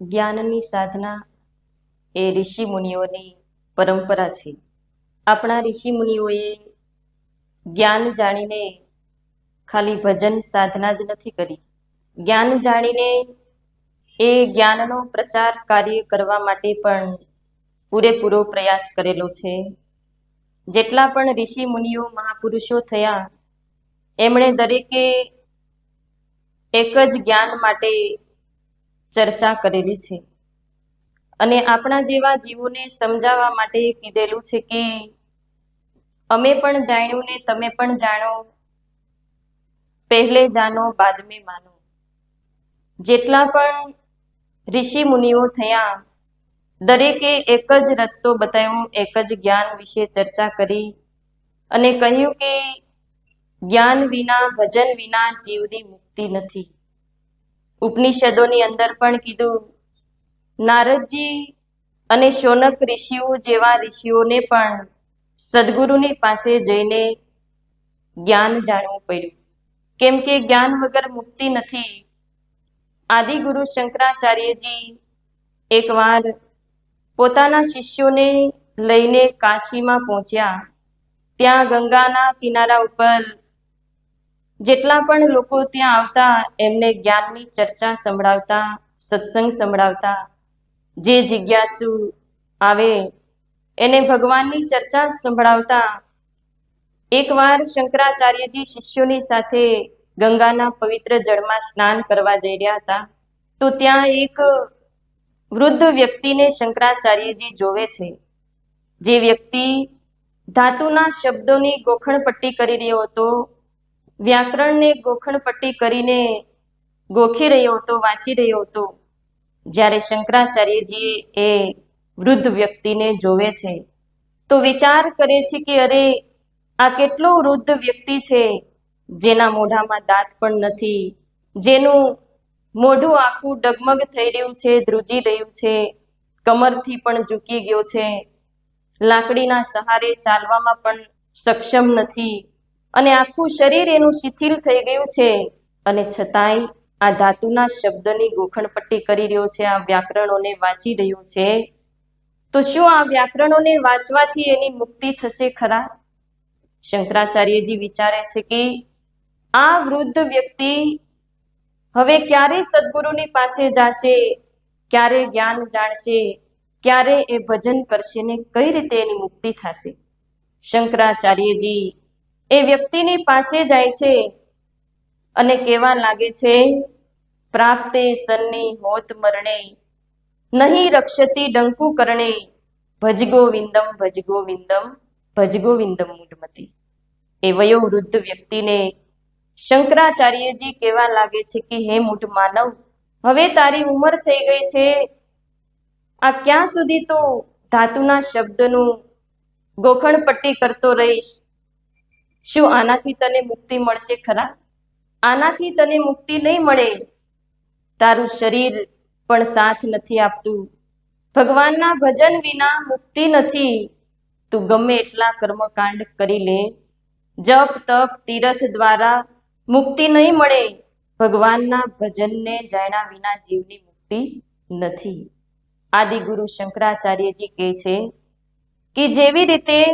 જ્ઞાનની સાધના એ ઋષિ મુનિઓની પરંપરા છે. આપણા ઋષિ મુનિઓએ જ્ઞાન જાણીને ખાલી ભજન સાધના જ નથી કરી. જ્ઞાન જાણીને એ જ્ઞાનનો પ્રચાર કાર્ય કરવા માટે પણ પૂરેપૂરો પ્રયાસ કરેલો છે. જેટલા પણ ઋષિ મુનિઓ મહાપુરુષો થયા, એમણે દરેકે એક જ જ્ઞાન માટે ચર્ચા કરેલી છે. અને આપણા જેવા જીવોને સમજાવવા માટે કીધેલું છે કે, અમે પણ જાણ્યું ને તમે પણ જાણો. પહેલે જાનો બાદ મેં માનો. જેટલા પણ ઋષિ મુનિઓ થયા, દરેકે એક જ રસ્તો બતાવ્યો, એક જ જ્ઞાન વિશે ચર્ચા કરી અને કહ્યું કે, જ્ઞાન વિના, ભજન વિના જીવની મુક્તિ નથી. ઉપનિષદોની અંદર પણ કીધું, નારદજી અને શોનક ઋષિઓ જેવા ઋષિઓને પણ સદગુરુની પાસે જઈને જ્ઞાન જાણવું પડ્યું. કેમ કે જ્ઞાન વગર મુક્તિ નથી. આદિગુરુ શંકરાચાર્યજી એકવાર પોતાના શિષ્યોને લઈને કાશીમાં પહોંચ્યા. ત્યાં ગંગાના કિનારા ઉપર જેટલા પણ લોકો ત્યાં આવતા, એમને જ્ઞાનની ચર્ચા સંભળાવતા, સત્સંગ સંભળાવતા, જે જિજ્ઞાસુ આવે, એને ભગવાનની ચર્ચા સંભળાવતા, એકવાર શંકરાચાર્યજી શિષ્યોની સાથે ગંગાના પવિત્ર જળમાં સ્નાન કરવા જઈ રહ્યા હતા, તો ત્યાં એક વૃદ્ધ વ્યક્તિને શંકરાચાર્યજી જોવે છે. જે વ્યક્તિ ધાતુના શબ્દોની ગોખણપટ્ટી કરી રહ્યો હતો વ્યાકરણને ગોખણપટ્ટી કરીને ગોખી રહ્યો હતો, વાંચી રહ્યો હતો. જ્યારે શંકરાચાર્યજી એ વૃદ્ધ વ્યક્તિને જોવે છે, તો વિચાર કરે છે કે અરે, આ કેટલો વૃદ્ધ વ્યક્તિ છે, જેના મોઢામાં દાંત પણ નથી, જેનું મોઢું આખું ડગમગ થઈ રહ્યું છે, ધ્રુજી રહ્યું છે, કમરથી પણ ઝૂકી ગયો છે. લાકડીના સહારે ચાલવામાં પણ સક્ષમ નથી. અને આખું શરીર એનું શિથિલ થઈ ગયું છે. અને છતાંય આ ધાતુના શબ્દની ગોખણપટ્ટી કરી રહ્યો છે, આ વ્યાકરણોને વાંચી રહ્યો છે. તો શું આ વ્યાકરણોને વાંચવાથી એની મુક્તિ થશે ખરા? શંકરાચાર્યજી વિચારે છે કે આ વૃદ્ધ વ્યક્તિ હવે ક્યારે સદગુરુની પાસે જશે? ક્યારે જ્ઞાન જાણશે? ક્યારે એ ભજન કરશે ને કઈ રીતે એની મુક્તિ થશે? શંકરાચાર્યજી એ વ્યક્તિની પાસે જાય છે અને કેવા લાગે છે, પ્રાપ્તે સન્ની હોત મરણે, નહીં રક્ષતી ડંકુ કરણે ભજગોવિંદમ ભજગોવિંદમ ભજગોવિંદમ મૂઢમતી એ વયો વૃદ્ધ વ્યક્તિને શંકરાચાર્યજી કેવા લાગે છે કે, હે મૂઢ માનવ, હવે તારી ઉંમર થઈ ગઈ છે. આ ક્યાં સુધી તો ધાતુના શબ્દનું ગોખણપટ્ટી કરતો રહીશ? શું આનાથી તને મુક્તિ મળશે ખરા? આનાથી તને મુક્તિ નહીં મળે. તારું શરીર પણ સાથ નથી આપતું. ભગવાનના ભજન વિના મુક્તિ નથી. તું ગમે એટલા કર્મકાંડ કરી લે. જપ, તપ, તીરથ દ્વારા મુક્તિ નહીં મળે. ભગવાનના ભજનને જાણ્યા વિના જીવની મુક્તિ નથી. આદિગુરુ શંકરાચાર્યજી કહે છે કે જેવી રીતે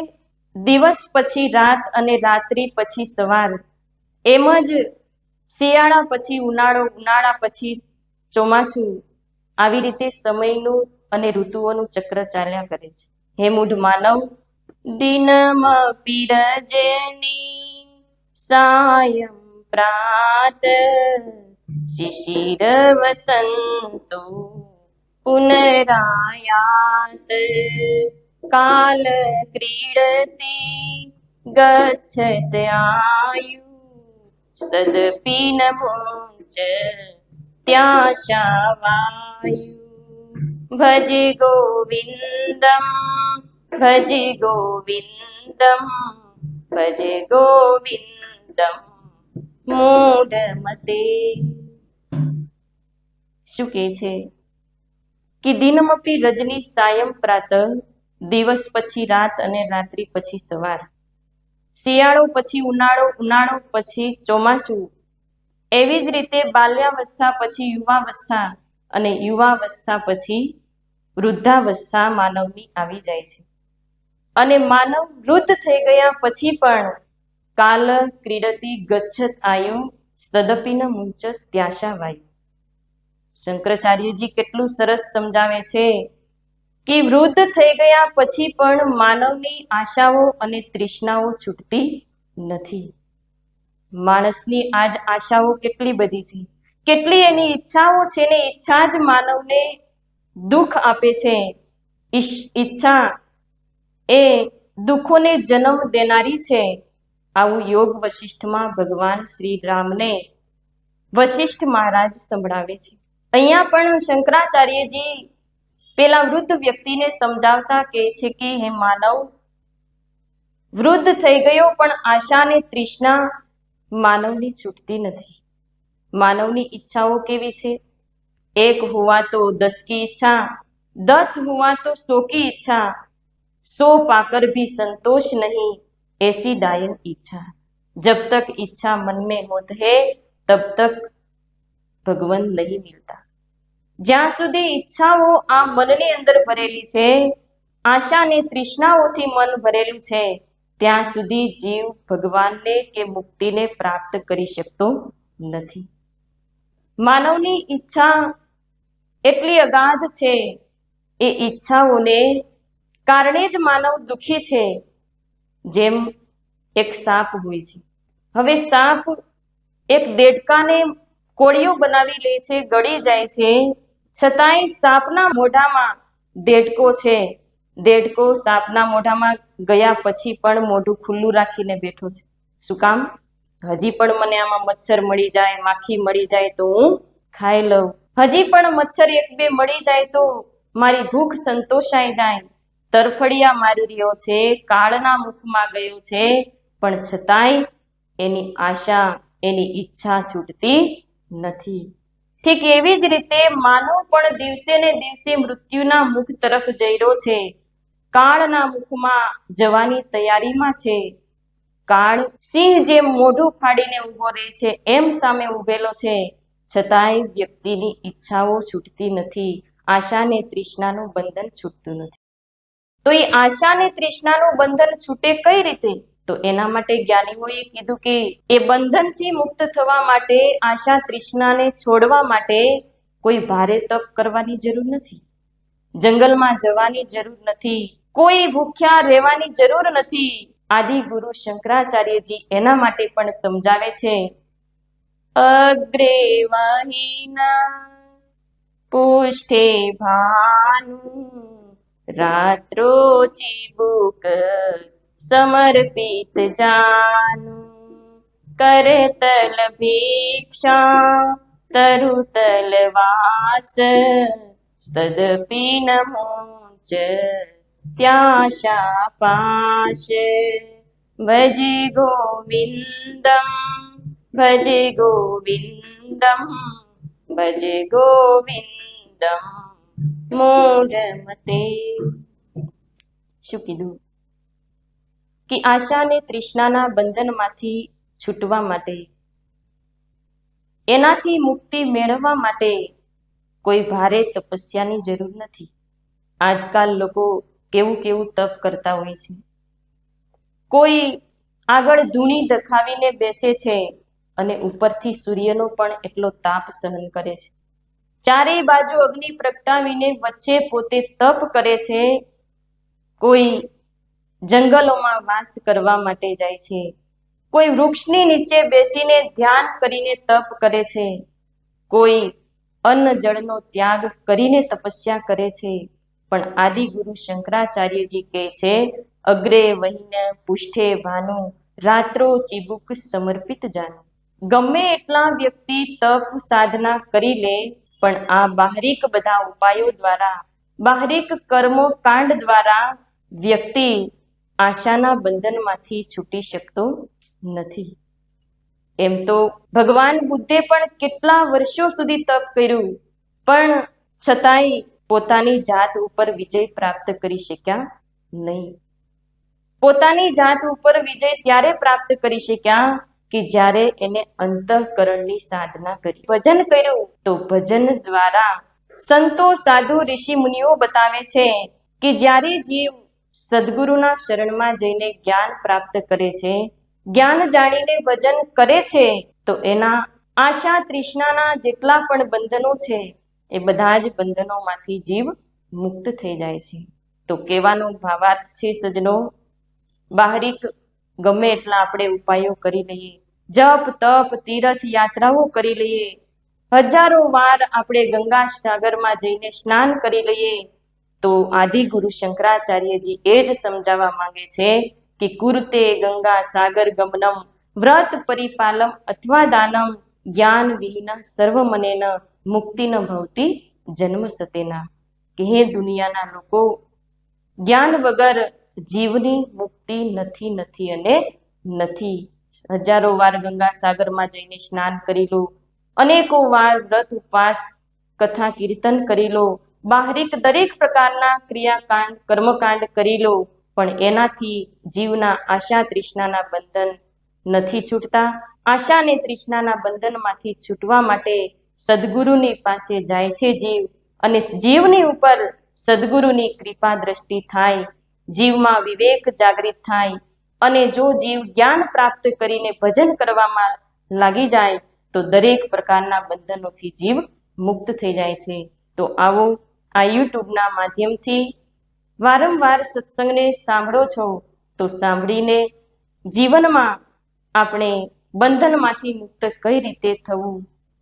દિવસ પછી રાત અને રાત્રિ પછી સવાર. એમ જ શિયાળા પછી ઉનાળો, ઉનાળા પછી ચોમાસું. આવી રીતે સમયનું અને ઋતુઓનું ચક્ર ચાલ્યા કરે છે. હે મૂઢ માનવ, દિનમ પીરજની સાયં પ્રાત. શિશિર વસંતો પુનરાયાત. કાલ ક્રીડતી ગચ્છત આયુ સદપી નમુચ ત્યાશાવાયુ ભજ ગોવિંદમ ભજ ગોવિંદમ ભજ ગોવિંદમ મૂઢમતે શું કે છે? કે દિનમપી રજની સાયં પ્રાત દિવસ પછી રાત અને રાત્રિ પછી સવાર. શિયાળો પછી ઉનાળો ઉનાળો પછી ચોમાસું. એવી જ રીતે બાલ્યાવસ્થા પછી યુવાવસ્થા અને યુવાવસ્થા પછી વૃદ્ધાવસ્થા માનવની આવી જાય છે. અને માનવ વૃદ્ધ થઈ ગયા પછી પણ કાલ, ક્રીડતી, ગચ્છત, આયુ, સ્તદપીન મુંચત ત્યાશા વાયુ શંકરાચાર્યજી કેટલું સરસ સમજાવે છે. કે વૃદ્ધ થઈ ગયા પછી પણ માનવની આશાઓ અને તૃષ્ણાઓ છૂટતી નથી. માણસની આજ આશાઓ કેટલી બધી છે. કેટલી એની ઈચ્છાઓ છે ને ઈચ્છા જ માનવને દુઃખ આપે છે. ઈચ્છા એ દુઃખોને જન્મ દેનારી છે. આવું યોગ વશિષ્ઠમાં ભગવાન શ્રી રામને વશિષ્ઠ મહારાજ સંભળાવે છે. અહીંયા પણ શંકરાચાર્યજી પેલા વૃદ્ધ વ્યક્તિને સમજાવતા કહે છે કે, હે માનવ, વૃદ્ધ થઈ ગયો, પણ આશા ને તૃષ્ણા માનવની છૂટતી નથી. માનવની ઈચ્છાઓ કેવી છે? એક હોવા તો દસકી ઈચ્છા, દસ હોવા તો સોકી ઈચ્છા, સો પાકર ભી સંતોષ નહીં, એસી દાયન ઈચ્છા. જબ તક ઈચ્છા મન મેં હોત હે, તબ તક ભગવાન નહીં મિલતા. જ્યાં સુધી ઈચ્છાઓ આ મનની અંદર ભરેલી છે આશા અને તૃષ્ણાઓથી મન ભરેલું છે, ત્યાં સુધી જીવ ભગવાનને કે મુક્તિને પ્રાપ્ત કરી શકતો નથી. માનવની ઈચ્છા એટલી અગાધ છે, એ ઈચ્છાઓને કારણે જ માનવ દુઃખી છે, જેમ એક સાપ હોય છે. હવે સાપ એક દેડકાને કોળીઓ બનાવી લે છે, ગળી જાય છે છતાંય સાપના મોઢામાં દેડકો છે. દેડકો સાપના મોઢામાં ગયા પછી પણ મોઢું ખુલ્લું રાખીને બેઠો છે. શું કામ? હજી પણ મને આમાં મચ્છર મળી જાય, માખી મળી જાય તો હું ખાઈ લઉં. હજી પણ મચ્છર એક બે મળી જાય તો મારી ભૂખ સંતોષાઈ જાય. તરફડિયા મારી રહ્યો છે, કાળના મુખમાં ગયો છે, પણ છતાંય એની આશા, એની ઈચ્છા છૂટતી નથી. ઠીક, એવી જ રીતે માનવ પણ દિવસે ને દિવસે મૃત્યુના મુખ તરફ જઈ રહ્યો છે. કાળના મુખમાં જવાની તૈયારીમાં છે. કાળ સિંહ જેમ મોઢું ફાડીને ઊભો રહે છે, એમ સામે ઊભેલો છે. છતાંય વ્યક્તિની ઈચ્છાઓ છૂટતી નથી. આશા ને તૃષ્ણાનું બંધન છૂટતું નથી. તો એ આશા ને તૃષ્ણાનું બંધન છૂટે કઈ રીતે? તો એના માટે જ્ઞાનીઓએ કીધું કે એ બંધનથી મુક્ત થવા માટે, આશા તૃષ્ણાને છોડવા માટે કોઈ ભારે તપ કરવાની જરૂર નથી. જંગલમાં જવાની જરૂર નથી. કોઈ ભૂખ્યા રહેવાની જરૂર નથી. આદિ ગુરુ શંકરાચાર્યજી એના માટે પણ સમજાવે છે, અગ્રે વહિના પુષ્ઠે ભાનુ રાત્રો ચિબુક સમર્પિત જાનું કરે તલ ભિક્ષા તરુતલ વાસ તદપી નમોચ ત્યાશા પાશ ભજે ગોવિંદમ ભજે ગોવિંદમ ભજે ગોવિંદમ મૂઢમતે શું કીધું કે આશા અને તૃષ્ણાના બંધનમાંથી છૂટવા માટે. એનાથી મુક્તિ મેળવવા માટે કોઈ ભારે તપસ્યાની જરૂર નથી. આજકાલ લોકો કેવું કેવું તપ કરતા હોય છે. કોઈ આગળ ધૂણી દખાવીને બેસે છે અને ઉપરથી સૂર્યનો પણ એટલો તાપ સહન કરે છે. ચારેય બાજુ અગ્નિ પ્રગટાવીને વચ્ચે પોતે તપ કરે છે. કોઈ જંગલોમાં વાસ કરવા માટે જાય છે. કોઈ વૃક્ષની નીચે બેસીને ધ્યાન કરીને તપ કરે છે. કોઈ અન્ન જળનો ત્યાગ કરીને તપસ્યા કરે છે. પણ આદિ ગુરુ શંકરાચાર્યજી કહે છે, અગ્રે વહીને પુષ્ઠે ભાનુ રાત્રો ચીબુક સમર્પિત જાનુ. ગમે એટલા વ્યક્તિ તપ સાધના કરી લે, પણ આ બાહરિક બધા ઉપાયો દ્વારા, બાહરિક કર્મો કાંડ દ્વારા વ્યક્તિ આશાના બંધનમાંથી છૂટી શકતો નથી. એમ તો ભગવાન બુદ્ધે પણ કેટલા વર્ષો સુધી તપ કર્યું, પણ છતાંય પોતાની જાત ઉપર વિજય પ્રાપ્ત કરી શક્યા નહીં. પોતાની જાત ઉપર વિજય ત્યારે પ્રાપ્ત કરી શક્યા કે જ્યારે એને અંતઃકરણની સાધના કરી. ભજન કર્યું તો ભજન દ્વારા સંતો સાધુ ઋષિ મુનિઓ બતાવે છે કે જ્યારે જીવ સદગુરુના શરણમાં જઈને જ્ઞાન પ્રાપ્ત કરે છે. જ્ઞાન જાણીને ભજન કરે છે તો એના આશા તૃષ્ણાના જેટલા પણ બંધનો છે એ બધા જ બંધનોમાંથી જીવ મુક્ત થઈ જાય છે. તો કહેવાનો ભાવાર્થ છે સજનો બાહરિક ગમે એટલા આપણે ઉપાયો કરી લઈએ. જપ, તપ, તીર્થ, યાત્રાઓ કરી લઈએ. હજારો વાર આપણે ગંગા સાગરમાં જઈને સ્નાન કરી લઈએ. તો આદિ ગુરુ શંકરાચાર્યજી એ જ સમજાવવા માંગે છે કે કુરતે ગંગા સાગર ગમનમ, વ્રત પરિપાલમ અથવા દાનમ, જ્ઞાન વિહીન સર્વ મને મુક્તિ ન ભવતી જન્મ સતેના. કે હે દુનિયાના લોકો, જ્ઞાન વગર જીવની મુક્તિ નથી નથી અને નથી. હજારો વાર ગંગા સાગરમાં જઈને સ્નાન કરી લો, અનેકો વાર વ્રત ઉપવાસ, કથા કીર્તન કરી લો બાહરિક દરેક પ્રકારના ક્રિયાકાંડ, કર્મકાંડ કરી લો, પણ એનાથી જીવના આશા તૃષ્ણાના બંધન નથી છૂટતા. આશા અને તૃષ્ણાના બંધનમાંથી છૂટવા માટે સદગુરુની પાસે જાય છે જીવ અને જીવની ઉપર સદગુરુની કૃપા દ્રષ્ટિ થાય. જીવમાં વિવેક જાગૃત થાય અને જો જીવ જ્ઞાન પ્રાપ્ત કરીને ભજન કરવામાં લાગી જાય, તો દરેક પ્રકારના બંધનોથી જીવ મુક્ત થઈ જાય છે. તો આવો આ યુટ્યુબના માધ્યમથી વારંવાર સત્સંગને સાંભળો છો, તો સાંભળીને જીવનમાં આપણે બંધનમાંથી મુક્ત કઈ રીતે થવું,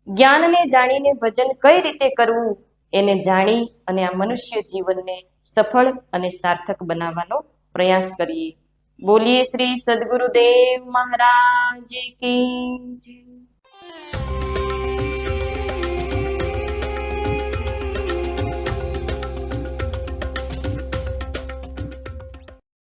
જ્ઞાનને જાણીને ભજન કઈ રીતે કરવું, એને જાણી અને આ મનુષ્ય જીવનને સફળ અને સાર્થક બનાવવાનો પ્રયાસ કરીએ. બોલીએ શ્રી સદગુરુદેવ મહારાજ કી